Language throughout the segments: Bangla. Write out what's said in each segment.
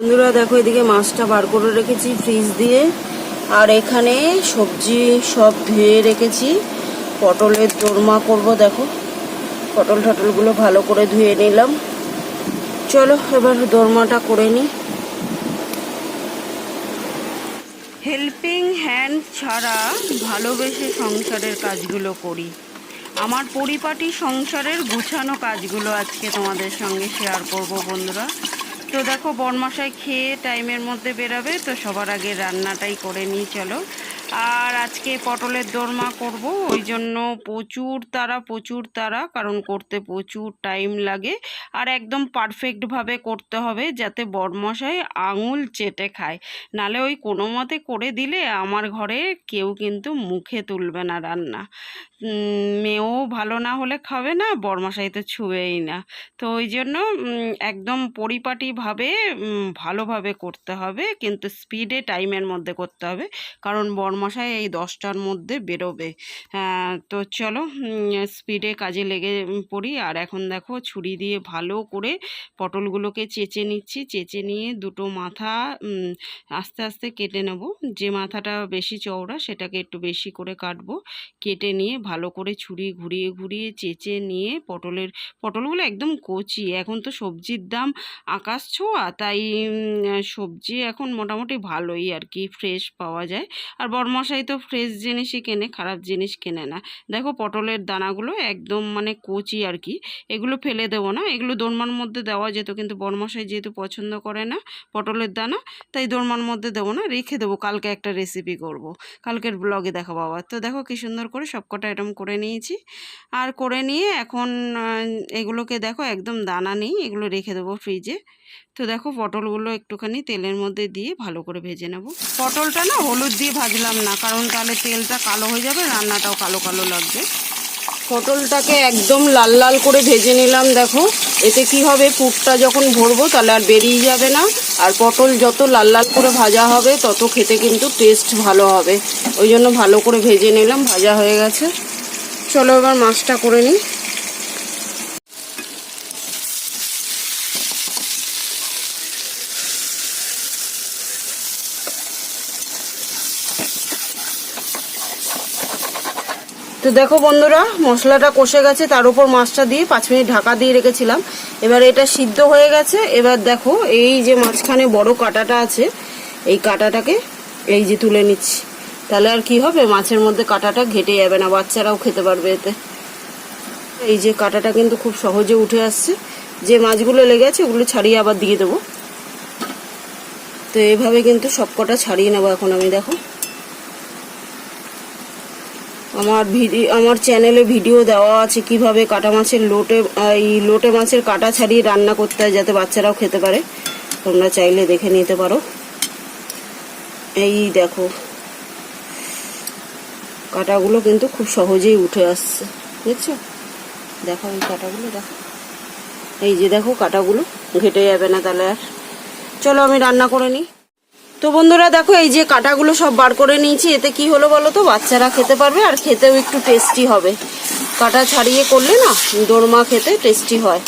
বন্ধুরা, দেখো এদিকে মাছটা বার করে রেখেছি ফ্রিজ দিয়ে। আর এখানে সবজি সব ধুয়ে রেখেছি। পটলের দোরমা করব, দেখো। পটল টটলগুলো ভালো করে ধুয়ে নিলাম। চলো, এবার দোরমাটা করে নিই হেল্পিং হ্যান্ড ছাড়া ভালোবেসে সংসারের কাজগুলো করি। আমার পরিপাটি সংসারের গুছানো কাজগুলো আজকে তোমাদের সঙ্গে শেয়ার করব বন্ধুরা। তো দেখো, বনমশাই খেয়ে টাইমের মধ্যে বেরাবে, তো সবার আগে রান্নাটাই করে নিই, চলো। আর আজকে পটলের দোরমা করব, ওই জন্য প্রচুর তারা প্রচুর তারা, কারণ করতে প্রচুর টাইম লাগে। আর একদম পারফেক্টভাবে করতে হবে, যাতে বরমশাই আঙুল চেটে খায়। নালে ওই কোনো মতে করে দিলে আমার ঘরে কেউ কিন্তু মুখে তুলবে না রান্না। মেয়েও ভালো না হলে খাবে না বরমশাই তো ছুঁবেই না। তো ওই জন্য একদম পরিপাটিভাবে ভালোভাবে করতে হবে কিন্তু স্পিডে টাইমের মধ্যে করতে হবে কারণ বরমশাই এই দশটার মধ্যে বেরোবে। হ্যাঁ, তো চলো স্পিডে কাজে লেগে পড়ি আর এখন দেখো ছুরি দিয়ে ভালো করে পটলগুলোকে চেঁচে নিচ্ছি চেঁচে নিয়ে দুটো মাথা আস্তে আস্তে কেটে নেব। যে মাথাটা বেশি চওড়া সেটাকে একটু বেশি করে কাটবো কেটে নিয়ে ভালো করে ছুরি ঘুরিয়ে ঘুরিয়ে, চেঁচে নিয়ে পটলের, পটলগুলো একদম কচি। এখন তো সবজির দাম আকাশ ছোঁয়া, তাই সবজি এখন মোটামুটি ভালোই আর কি ফ্রেশ পাওয়া যায়। আর বরমশাই তো ফ্রেশ জিনিসই কেনে, খারাপ জিনিস কেনে না। দেখো পটলের দানাগুলো একদম মানে কচি আর কি, এগুলো ফেলে দেবো না। এগুলো দোরমার মধ্যে দেওয়া যেত, কিন্তু বরমশাই যেহেতু পছন্দ করে না পটলের দানা, তাই দোরমার মধ্যে দেবো না, রেখে দেবো। কালকে একটা রেসিপি করব। কালকের ব্লগে দেখাবো আবার। তো দেখো কি সুন্দর করে সবকটা আইটেম করে নিয়েছি। আর করে নিয়ে এখন এগুলোকে দেখো একদম দানা নেই, এগুলো রেখে দেবো ফ্রিজে তো দেখো পটলগুলো একটুখানি তেলের মধ্যে দিয়ে ভালো করে ভেজে নেব। পটলটা না হলুদ দিয়ে ভাজলাম না, কারণ তাহলে তেলটা কালো হয়ে যাবে, রান্নাটাও কালো কালো লাগবে। পটলটাকে একদম লাল লাল করে ভেজে নিলাম, দেখো। এতে কি হবে? পুরটা যখন ভরবো, তাহলে আর বেরিয়ে যাবে না। আর পটল যত লাল লাল করে ভাজা হবে, তত খেতে কিন্তু টেস্ট ভালো হবে। ওই জন্য ভালো করে ভেজে নিলাম, ভাজা হয়ে গেছে। চলো এবার মাছটা করে নিই। তো দেখো বন্ধুরা, মশলাটা কষে গেছে, তার উপর মাছটা দিয়ে পাঁচ মিনিট ঢাকা দিয়ে রেখেছিলাম। এবার এটা সিদ্ধ হয়ে গেছে। এবার দেখো, এই যে মাঝখানে বড় কাঁটাটা আছে, এই কাঁটাটাকে এই যে তুলে নিচ্ছি। তাহলে আর কি হবে? মাছের মধ্যে কাঁটাটা ঘেটে যাবে না, বাচ্চারাও খেতে পারবে এতে। এই যে কাঁটাটা কিন্তু খুব সহজে উঠে আসছে। যে মাছগুলো লেগে আছে, ওগুলো ছাড়িয়ে আবার দিয়ে দেবো। তো এইভাবে কিন্তু সবকটা ছাড়িয়ে নেব এখন আমি, দেখো। আমার ভিডিও আমার চ্যানেলে ভিডিও দেওয়া আছে কীভাবে কাটা মাছের লোটে, এই লোটে মাছের কাটা ছাড়িয়ে রান্না করতে হয় যাতে বাচ্চারাও খেতে পারে। তোমরা চাইলে দেখে নিতে পারো। এই দেখো। কাটাগুলো কিন্তু খুব সহজেই উঠে আসছে। বুঝছ? দেখো এই কাটাগুলো, দেখো। এই যে দেখো কাটাগুলো, ঘেটে যাবে না তাহলে আর। চলো আমি রান্না করে নিই। তো বন্ধুরা দেখো, এই যে কাটাগুলো সব বার করে নিয়েছি, এতে কি হলো বলো তো? বাচ্চারা খেতে পারবে আর খেতেও একটু টেস্টি হবে। কাটা ছাড়িয়ে করলে না, দোরমা খেতে টেস্টি হয়।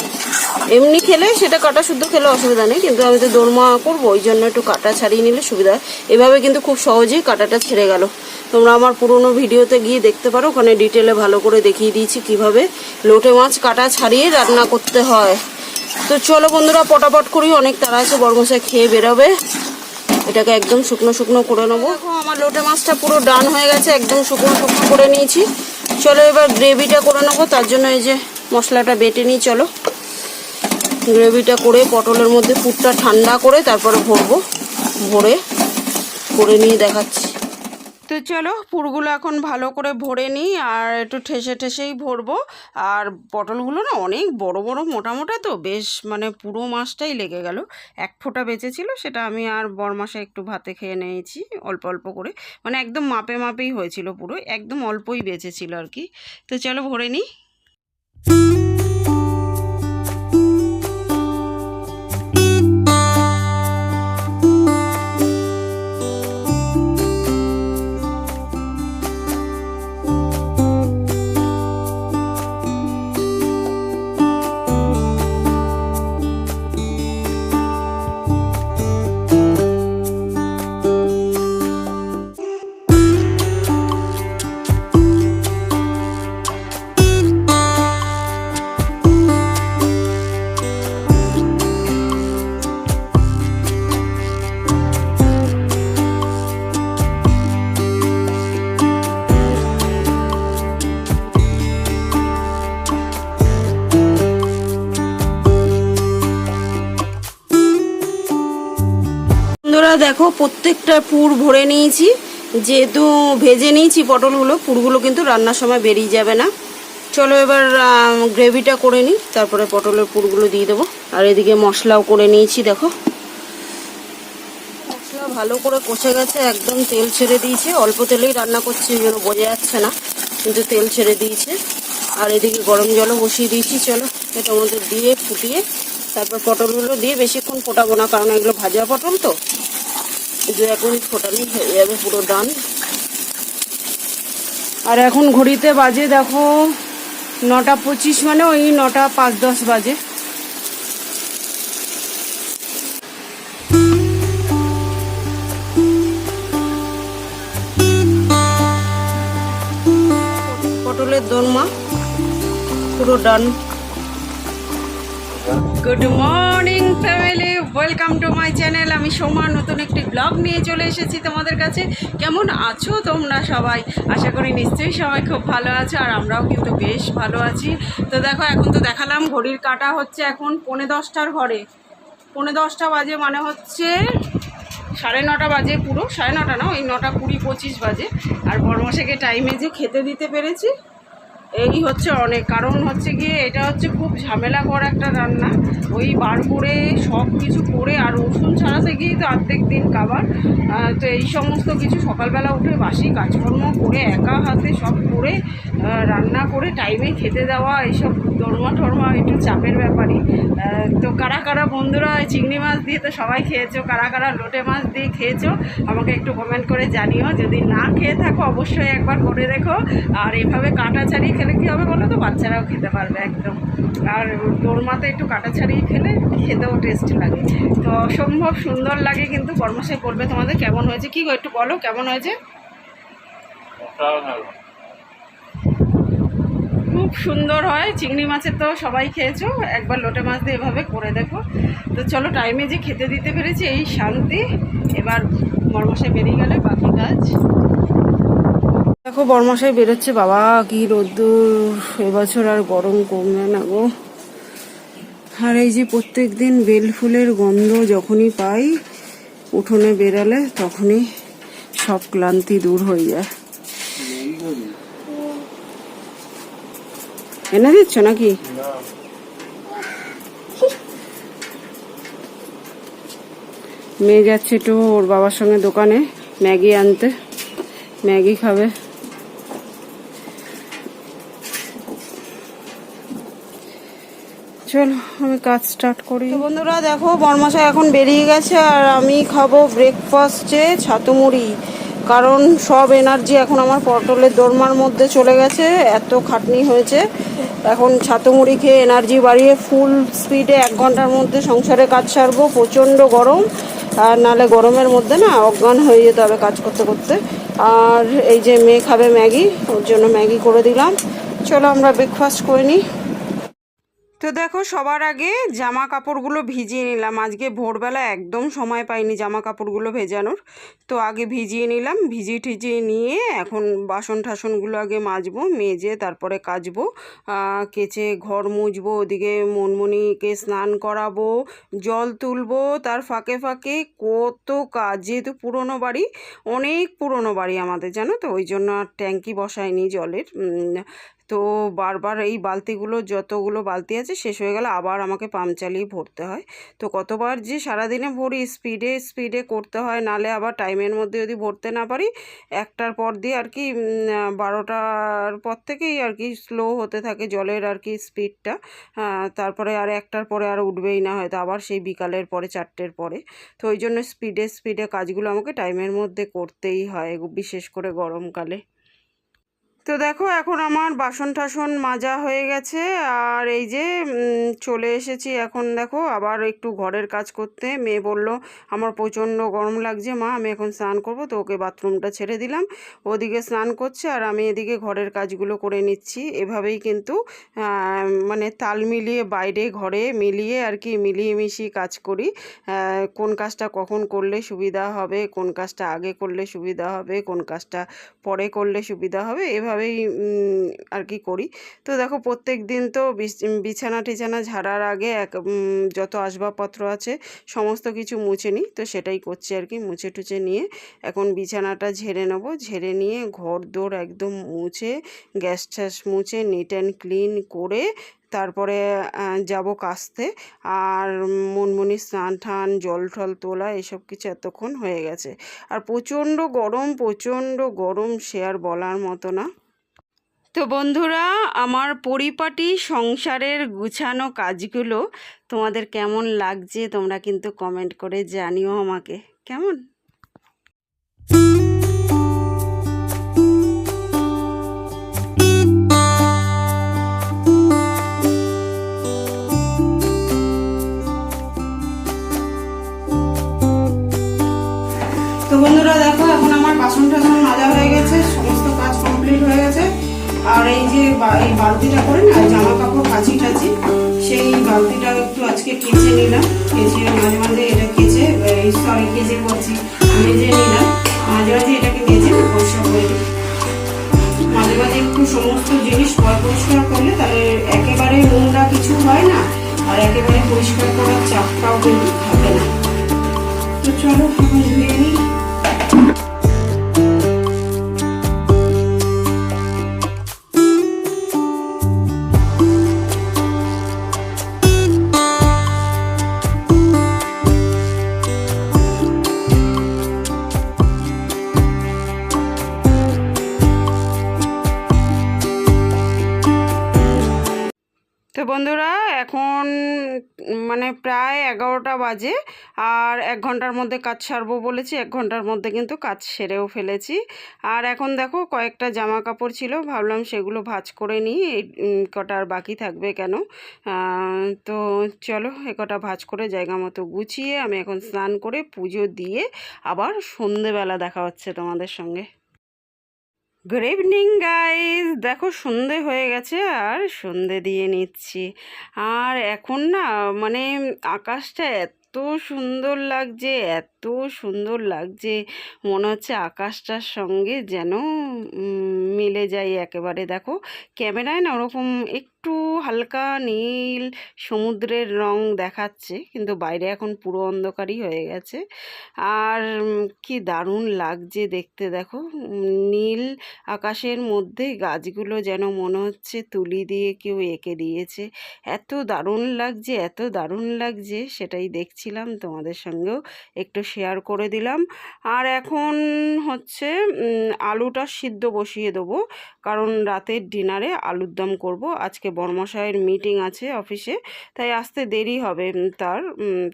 এমনি খেলে সেটা কাটা শুদ্ধ খেলে অসুবিধা নেই, কিন্তু আমি তো দোরমা করব, ওই জন্য একটু কাটা ছাড়িয়ে নিলে সুবিধা হয়। এভাবে কিন্তু খুব সহজেই কাটাটা ছেড়ে গেল। তোমরা আমার পুরোনো ভিডিওতে গিয়ে দেখতে পারো, ওখানে ডিটেলে ভালো করে দেখিয়ে দিয়েছি কীভাবে লোটে মাছ কাটা ছাড়িয়ে রান্না করতে হয়। তো চলো বন্ধুরা, পটাপট করি, অনেক তারা আছে, বর্মশাই খেয়ে বেরোবে। এটাকে একদম শুকনো শুকনো করে নেব। আমার লোটা মাছটা পুরো ডান হয়ে গেছে, একদম শুকনো শুকনো করে নিয়েছি। চলো এবার গ্রেভিটা করে নেব, তার জন্য এই যে মশলাটা বেটে নিই, চলো। গ্রেভিটা করে পটলের মধ্যে পুরটা ঠান্ডা করে তারপরে ভরবো, ভরে করে নিয়ে দেখাচ্ছি। তো চলো পুরগুলো এখন ভালো করে ভরে নিই আর একটু ঠেসে ঠেসেই ভরবো। আর পটলগুলো না অনেক বড় বড়, মোটা মোটা তো, বেশ মানে পুরো মাছটাই লেগে গেল। এক ফোঁটা বেঁচেছিল, সেটা আমি আর বরমাসে একটু ভাতে খেয়ে নিয়েছি, অল্প অল্প করে। মানে একদম মাপে, মাপেই হয়েছিল পুরো, একদম অল্পই বেঁচেছিল আর কি। তো চলো ভরে নিই। প্রত্যেকটা পুর ভরে নিয়েছি। যেহেতু ভেজে নিয়েছি পটলগুলো, পুরগুলো কিন্তু রান্নার সময় বেরিয়ে যাবে না। চলো এবার গ্রেভিটা করে নিই, তারপরে পটলের পুরগুলো দিয়ে দেবো। আর এদিকে মশলাও করে নিয়েছি, দেখো। মশলা ভালো করে কষে গেছে, একদম তেল ছেড়ে দিয়েছে। অল্প তেলেই রান্না করছি ওই জন্য বোঝা যাচ্ছে না, কিন্তু তেল ছেড়ে দিয়েছে। আর এদিকে গরম জলও বসিয়ে দিয়েছি, চলো। এটার মধ্যে দিয়ে ফুটিয়ে, তারপর পটলগুলো দিয়ে বেশিক্ষণ ফোটাবো না, কারণ এগুলো ভাজা পটল তো। এক মিনিট ফোটালেই হয়ে যাবে পুরো ডান আর এখন ঘড়িতে বাজে দেখো নটা পঁচিশ মানে ওই নটা পাঁচ দশ বাজে। পটলের দোলমা পুরো done good morning family welcome to my channel আমি সোমা, নতুন একটি ব্লগ নিয়ে চলে এসেছি তোমাদের কাছে। কেমন আছো তোমরা সবাই? আশা করি নিশ্চয়ই সবাই খুব ভালো আছো, আর আমরাও কিন্তু বেশ ভালো আছি। তো দেখো, এখন তো দেখালাম, ঘড়ির কাটা হচ্ছে এখন পৌনে দশটার ঘরে। পৌনে দশটা বাজে মানে হচ্ছে সাড়ে নটা বাজে পুরো। সাড়ে নটা না, ওই নটা কুড়ি পঁচিশ বাজে। আর বড়মশাকে টাইমে যে খেতে দিতে পেরেছি এই হচ্ছে অনেক। কারণ হচ্ছে গিয়ে এটা হচ্ছে খুব ঝামেলা করা একটা রান্না। ওই বার করে সব কিছু করে আর রসুন ছাড়াতে গিয়েই তো অর্ধেক দিন খাবার। তো এই সমস্ত কিছু সকালবেলা উঠে বাসি কাজকর্ম করে একা হাতে সব করে রান্না করে টাইমে খেতে দেওয়া, এইসব দরমা টরমা একটু চাপের ব্যাপারই। তো কারা কারা বন্ধুরা চিংড়ি মাছ দিয়ে তো সবাই খেয়েছো, কারা কারা লোটে মাছ দিয়ে খেয়েছো, আমাকে একটু কমেন্ট করে জানিও। যদি না খেয়ে থাকো, অবশ্যই একবার করে দেখো। আর এভাবে কাটা ছাড়িয়ে খেলে কী হবে বলো তো? বাচ্চারাও খেতে পারবে একদম। আর দোরমাতে একটু কাটা ছাড়িয়ে খেলে খেতেও টেস্ট লাগে। তো অসম্ভব সুন্দর লাগে কিন্তু কর্মশাই করবে তোমাদের। কেমন হয়েছে? কি গো একটু বলো কেমন হয়েছে? খুব সুন্দর হয়। চিংড়ি মাছের তো সবাই খেয়েছো। একবার লোটে মাছ দিয়ে এভাবে করে দেখো। তো চলো টাইমে যে খেতে দিতে পেরেছি এই শান্তি। এবার বর্মশাই বেরিয়ে গেলে বাকি কাজ। দেখো, বর্মশাই বেরোচ্ছে। বাবা, কি রোদ্দুর। এবছর আর গরম কমবে না গো। আর এই যে প্রত্যেক দিন বেল ফুলের গন্ধ যখনই পাই, উঠোনে বেরালে তখনই সব ক্লান্তি দূর হয়ে যায়। এনে দিচ্ছ নাকি? মেয়ে যাচ্ছে একটু ওর বাবার সঙ্গে দোকানে, ম্যাগি আনতে। ম্যাগি খাবে। চলো, আমি কাজ স্টার্ট করি। বন্ধুরা, দেখো, বর্মাশা এখন বেরিয়ে গেছে, আর আমি খাব ব্রেকফাস্টে ছাতু মুড়ি কারণ সব এনার্জি এখন আমার পটলের দোরমার মধ্যে চলে গেছে, এত খাটনি হয়েছে। এখন ছাতু মুড়ি খেয়ে এনার্জি বাড়িয়ে ফুল স্পিডে এক ঘণ্টার মধ্যে সংসারে কাজ সারবো, প্রচণ্ড গরম। আর নালে গরমের মধ্যে না অজ্ঞান হয়ে যেতে হবে কাজ করতে করতে। আর এই যে মেয়ে খাবে ম্যাগি, ওর জন্য ম্যাগি করে দিলাম। চলো আমরা ব্রেকফাস্ট করে নিই। তো দেখো, সবার আগে জামা কাপড়গুলো ভিজিয়ে নিলাম। আজকে ভোরবেলা একদম সময় পাইনি জামা কাপড়গুলো ভেজানোর। তো আগে ভিজিয়ে নিলাম, ভিজিয়ে ঠিজিয়ে নিয়ে এখন বাসন ঠাসনগুলো আগে মাজবো, মেজে তারপরে কাচবো কেচে ঘর মুছবো ওদিকে মনমনিকে স্নান করাবো, জল তুলবো, তার ফাঁকে ফাঁকে কত কাজ। যেহেতু পুরনো বাড়ি, অনেক পুরনো বাড়ি আমাদের, জানো তো? ওই জন্য আর ট্যাঙ্কি বসায়নি জলের তো বারবার এই বালতিগুলো, যতগুলো বালতি আছে শেষ হয়ে গেলে আবার আমাকে পাম্প চালিয়ে ভরতে হয়। তো কতবার যে সারাদিনে ভরি স্পিডে স্পিডে করতে হয়, নালে আবার টাইমের মধ্যে যদি ভরতে না পারি, একটার পর দিয়ে আর কি বারোটার পর থেকেই আর কি স্লো হতে থাকে জলের আর কি স্পিডটা তারপরে আর একটার পরে আর উঠবেই না হয়তো, আবার সেই বিকালের পরে, চারটের পরে। তো ওই জন্য স্পিডে স্পিডে কাজগুলো আমাকে টাইমের মধ্যে করতেই হয়, বিশেষ করে গরমকালে। তো দেখো, এখন আমার বাসন টাসন মাজা হয়ে গেছে। আর এই যে চলে এসেছি এখন দেখো, আবার একটু ঘরের কাজ করতে। মেয়ে বলল, আমার প্রচণ্ড গরম লাগছে মা, আমি এখন স্নান করব। তো ওকে বাথরুমটা ছেড়ে দিলাম। ওদিকে স্নান করছে আর আমি এদিকে ঘরের কাজগুলো করে নিচ্ছি। এভাবেই কিন্তু মানে তাল মিলিয়ে বাইরে ঘরে মিলিয়ে আর কি মিলিয়ে মিশিয়ে কাজ করি। কোন কাজটা কখন করলে সুবিধা হবে, কোন কাজটা আগে করলে সুবিধা হবে, কোন কাজটা পরে করলে সুবিধা হবে এভাবেই এইভাবেই আর কি করি। তো দেখো প্রত্যেক দিন তো বিছ- বিছানা টিছানা ঝাড়ার আগে এক যত আসবাবপত্র আছে সমস্ত কিছু মুছে নিই। তো সেটাই করছি আর কি, মুছে টুছে নিয়ে এখন বিছানাটা ঝেড়ে নেব। ঝেড়ে নিয়ে ঘর দোর একদম মুছে, গ্যাস ট্যাস মুছে নিট অ্যান্ড ক্লিন করে তারপরে যাব কাস্তে। আর মনমনি স্নান টান জল টল তোলা, এসব কিছু এতক্ষণ হয়ে গেছে। আর প্রচণ্ড গরম প্রচণ্ড গরম সে আর বলার মতো না। তো বন্ধুরা, আমার পরিপাটি সংসারের গুছানো কাজগুলো তোমাদের কেমন লাগছে তোমরা কিন্তু কমেন্ট করে জানিও আমাকে। কেমন? তো বন্ধুরা দেখো, এখন আমার বাসন টাসন মাজা হয়ে গেছে, সমস্ত কাজ কমপ্লিট হয়ে গেছে। আর এই যে এই বালতিটা করে না জামা কাপড় কাচি টাচি, সেই বালতিটা একটু আজকে কেচে নিলাম। কেচে মাঝে মাঝে এটা কেচে সরি, কেচে করছি, মেজে নিলাম। মাঝে মাঝে এটাকে মেজে পরিষ্কার করে দিই মাঝে মাঝে একটু সমস্ত জিনিস পর পরিষ্কার করলে তাহলে একেবারে নোংরা কিছু হয় না, আর একেবারে পরিষ্কার করার চাপটাও কিন্তু থাকে না। তো চলো ধুয়ে নিই। মানে প্রায় এগারোটা বাজে আর এক ঘণ্টার মধ্যে কাজ সারবো বলেছি, এক ঘণ্টার মধ্যে কিন্তু কাজ সেরেও ফেলেছি। আর এখন দেখো কয়েকটা জামা কাপড় ছিল, ভাবলাম সেগুলো ভাঁজ করে নিই, এই কটা আর বাকি থাকবে কেন? তো চলো এ কটা ভাঁজ করে জায়গা মতো গুছিয়ে আমি এখন স্নান করে পুজো দিয়ে আবার সন্ধেবেলা দেখা হচ্ছে তোমাদের সঙ্গে। গুড ইভিনিং গাইজ দেখো, সন্ধে হয়ে গেছে আর সন্ধে দিয়ে নিচ্ছি। আর এখন না মানে আকাশটা এত সুন্দর লাগছে, এত সুন্দর লাগছে। মনে হচ্ছে আকাশটার সঙ্গে যেন মিলে যায় একেবারে। দেখো, ক্যামেরায় না ওরকম একটু হালকা নীল সমুদ্রের রং দেখাচ্ছে, কিন্তু বাইরে এখন পুরো অন্ধকারই হয়ে গেছে। আর কি দারুণ লাগছে দেখতে। দেখো নীল আকাশের মধ্যে গাছগুলো যেন মনে হচ্ছে তুলি দিয়ে কেউ এঁকে দিয়েছে। এত দারুণ লাগছে, এত দারুণ লাগছে, সেটাই দেখছিলাম তোমাদের সঙ্গেও। একটু শেয়ার করে দিলাম। আর এখন হচ্ছে আলুটা সিদ্ধ বসিয়ে দেবো। কারণ রাতের ডিনারে আলুর দম করব। আজকে বর্মশাইয়ের মিটিং আছে অফিসে, তাই আসতে দেরি হবে তার।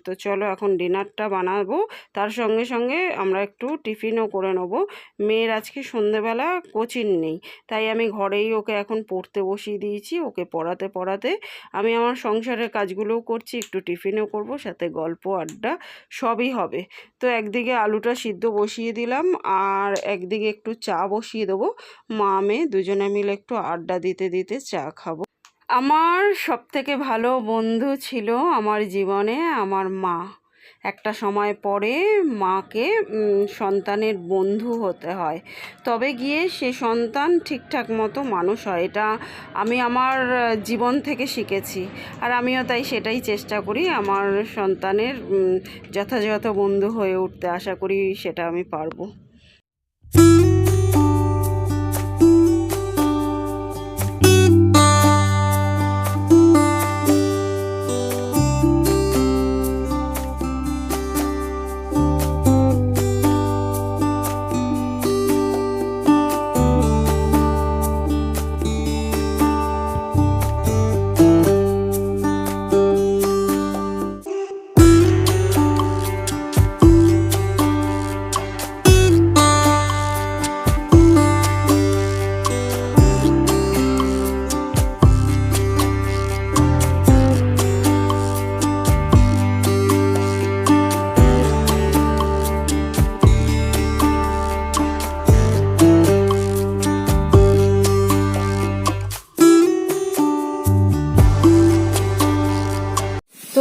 তো চলো এখন ডিনারটা বানাবো। তার সঙ্গে সঙ্গে আমরা একটু টিফিনও করে নেব। মেয়ের আজকে সন্ধেবেলা কোচিং নেই, তাই আমি ঘরেই ওকে এখন পড়তে বসিয়ে দিয়েছি, ওকে পড়াতে পড়াতে। আমি আমার সংসারের কাজগুলোও করছি, একটু টিফিনও করব, সাথে গল্প, আড্ডা, সবই হবে। তো একদিকে আলুটা সিদ্ধ বসিয়ে দিলাম, আর একদিকে একটু চা বসিয়ে দেবো। মা, মেয়ে দুজনে মিলে একটু আড্ডা দিতে দিতে চা খাব। আমার সবথেকে ভালো বন্ধু ছিল আমার জীবনে আমার মা। একটা সময় পরে মাকে সন্তানের বন্ধু হতে হয়। তবে গিয়ে সে সন্তান ঠিকঠাক মতো মানুষ হয়। এটা আমি আমার জীবন থেকে শিখেছি। আর আমিও তাই সেটাই চেষ্টা করি আমার সন্তানের যথাযথ বন্ধু হয়ে উঠতে। আশা করি সেটা আমি পারব।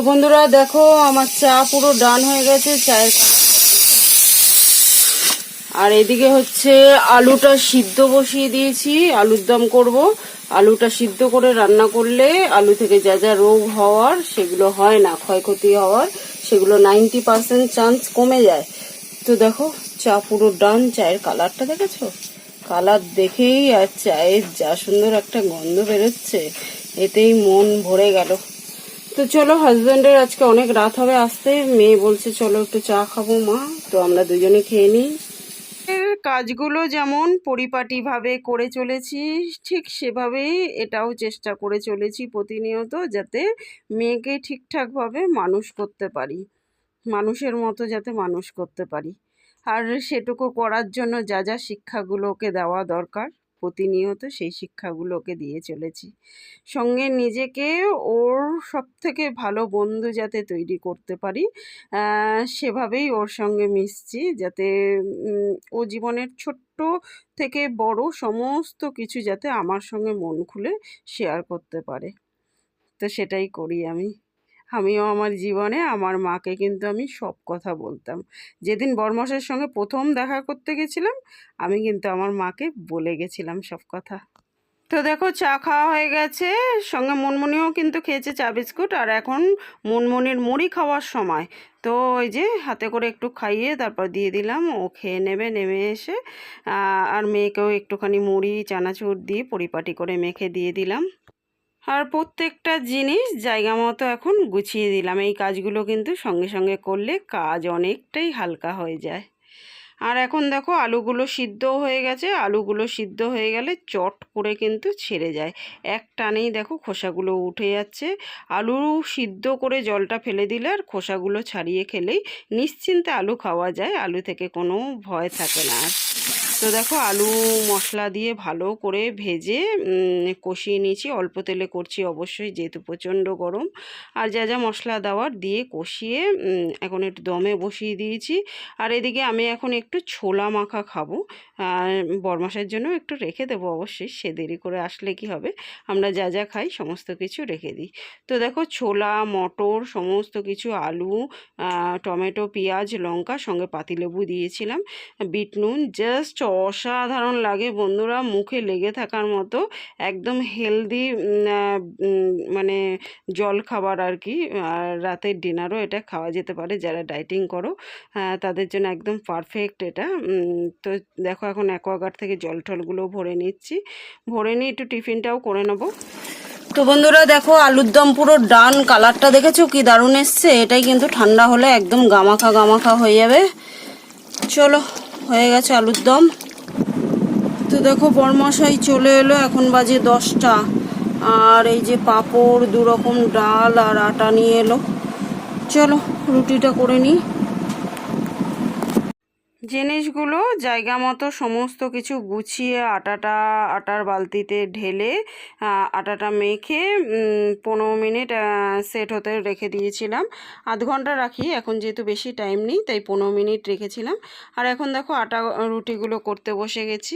বন্ধুরা, দেখো, আমার চা পুরো ডান হয়ে গেছে, চায়ের আর এদিকে হচ্ছে আলুটা সিদ্ধ বসিয়ে দিয়েছি, আলুর দম করব। আলুটা সিদ্ধ করে রান্না করলে আলু থেকে যা যা রোগ হওয়ার, সেগুলো হয় না, ক্ষয়ক্ষতি হওয়ার, সেগুলো নাইনটি পার্সেন্ট চান্স কমে যায়। তো দেখো, চা পুরো ডান, চায়ের কালারটা দেখেছ? কালার দেখেই আর চায়ের যা সুন্দর একটা গন্ধ বেরোচ্ছে, এতেই মন ভরে গেল। তো চলো হাজবেন্ডের আজকে অনেক রাত হবে আসতে। মেয়ে বলছে, চলো একটু চা খাব মা। তো আমরা দুজনে খেয়ে নিই। কাজগুলো যেমন পরিপাটিভাবে করে চলেছি, ঠিক সেভাবেই এটাও চেষ্টা করে চলেছি প্রতিনিয়ত যাতে মেয়েকে ঠিকঠাকভাবে মানুষ করতে পারি, মানুষের মতো যাতে মানুষ করতে পারি। আর সেটুকু করার জন্য যা যা শিক্ষাগুলোকে দেওয়া দরকার। প্রতিনিয়ত সেই শিক্ষাগুলোকে দিয়ে চলেছি। সঙ্গে নিজেকে ওর সব থেকে ভালো বন্ধু যাতে তৈরি করতে পারি সেভাবেই ওর সঙ্গে মিশছি যাতে ও জীবনের ছোট্ট থেকে বড় সমস্ত কিছু যাতে আমার সঙ্গে মন খুলে শেয়ার করতে পারে। তো সেটাই করি আমি। আমিও আমার জীবনে আমার মাকে কিন্তু আমি সব কথা বলতাম। যেদিন বরমশের সঙ্গে প্রথম দেখা করতে গেছিলাম, আমি কিন্তু আমার মাকে বলে গেছিলাম সব কথা। তো দেখো, চা খাওয়া হয়ে গেছে, সঙ্গে মুনমুনিও কিন্তু খেয়েছে চা বিস্কুট, আর এখন মুনমুনির মুড়ি খাওয়ার সময়। তো ওই যে হাতে করে একটু খাইয়ে তারপর দিয়ে দিলাম, ও খেয়ে নেবে, নেমে এসে আর মেয়েকেও একটুখানি মুড়ি, চানাচুর দিয়ে পরিপাটি করে মেখে দিয়ে দিলাম। আর প্রত্যেকটা জিনিস জায়গা মতো এখন গুছিয়ে দিলাম। এই কাজগুলো কিন্তু সঙ্গে সঙ্গে করলে কাজ অনেকটাই হালকা হয়ে যায়। আর এখন দেখো আলুগুলো সিদ্ধ হয়ে গেছে। আলুগুলো সিদ্ধ হয়ে গেলে চট করে কিন্তু ছেড়ে যায়। এক টানেই দেখো খোসাগুলো উঠে যাচ্ছে। আলু সিদ্ধ করে জলটা ফেলে দিলে আর খোসাগুলো ছাড়িয়ে খেলেই নিশ্চিন্তে আলু খাওয়া যায়। আলু থেকে কোনো ভয় থাকে না আর। তো দেখো আলু মশলা দিয়ে ভালো করে ভেজে কষিয়ে নিয়েছি। অল্প তেলে করছি অবশ্যই, যেহেতু প্রচণ্ড গরম। আর যা যা মশলা দেওয়ার দিয়ে কষিয়ে এখন একটু দমে বসিয়ে দিয়েছি। আর এদিকে আমি এখন একটু ছোলা মাখা খাব। বরমাসের জন্য একটু রেখে দেবো অবশ্যই, সে দেরি করে আসলে কি হবে? আমরা যা যা খাই সমস্ত কিছু রেখে দিই। তো দেখো ছোলা, মটর, সমস্ত কিছু, আলু টমেটো, পেঁয়াজ, লঙ্কা, সঙ্গে পাতিলেবু দিয়েছিলাম। বিট নুন জাস্ট অসাধারণ লাগে বন্ধুরা, মুখে লেগে থাকার মতো, একদম হেলদি মানে জল খাবার আর কি। আর রাতের ডিনারও এটা খাওয়া যেতে পারে, যারা ডাইটিং করো তাদের জন্য একদম পারফেক্ট এটা। তো দেখো এখন অ্যাকোয়াগার্ড থেকে জল টলগুলো ভরে নিচ্ছি। ভরে নিয়ে একটু টিফিনটাও করে নেব। তো বন্ধুরা দেখো, আলুর দম পুরো ডান কালারটা দেখেছ? কি দারুণ এসছে? এটাই কিন্তু ঠান্ডা হলে একদম গামাখা গামাখা হয়ে যাবে। চলো, হয়ে গেছে আলুর দম। তো দেখো, বরমশাই চলে এলো, এখন বাজে দশটা। আর এই যে পাঁপড় দু রকম ডাল আর আটা নিয়ে এলো। চলো, রুটিটা করে নিই। জিনিসগুলো জায়গা মতো সমস্ত কিছু গুছিয়ে আটাটা, আটার বালতিতে ঢেলে আটাটা মেখে পনেরো মিনিট সেট হতে রেখে দিয়েছিলাম। আধ ঘণ্টা রাখি, এখন যেহেতু বেশি টাইম নেই, তাই পনেরো মিনিট রেখেছিলাম। আর এখন দেখো আটা, রুটিগুলো করতে বসে গেছি।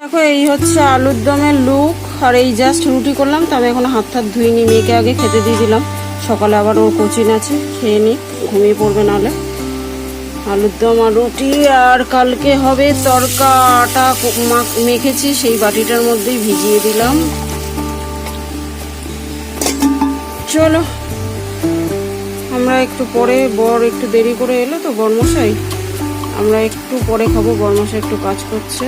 দেখো, এই হচ্ছে আলুর দমের লুক, আর এই জাস্ট রুটি করলাম, তবে এখন হাত হাত ধুইনি, মেয়েকে আগে খেতে দিয়ে দিলাম। সকালে আবার ওর কোচিং আছে, খেয়ে নি ঘুমিয়ে পড়বে নাহলে। আলুর দম আর রুটি, আর কালকে হবে তরকা, আটা মেখেছি, সেই বাটিটার মধ্যেই ভিজিয়ে দিলাম। চলো। আমরা একটু পরে, বর একটু দেরি করে এলো তো বর্মশাই। আমরা একটু পরে খাব, বর্মশাই একটু কাজ করছে।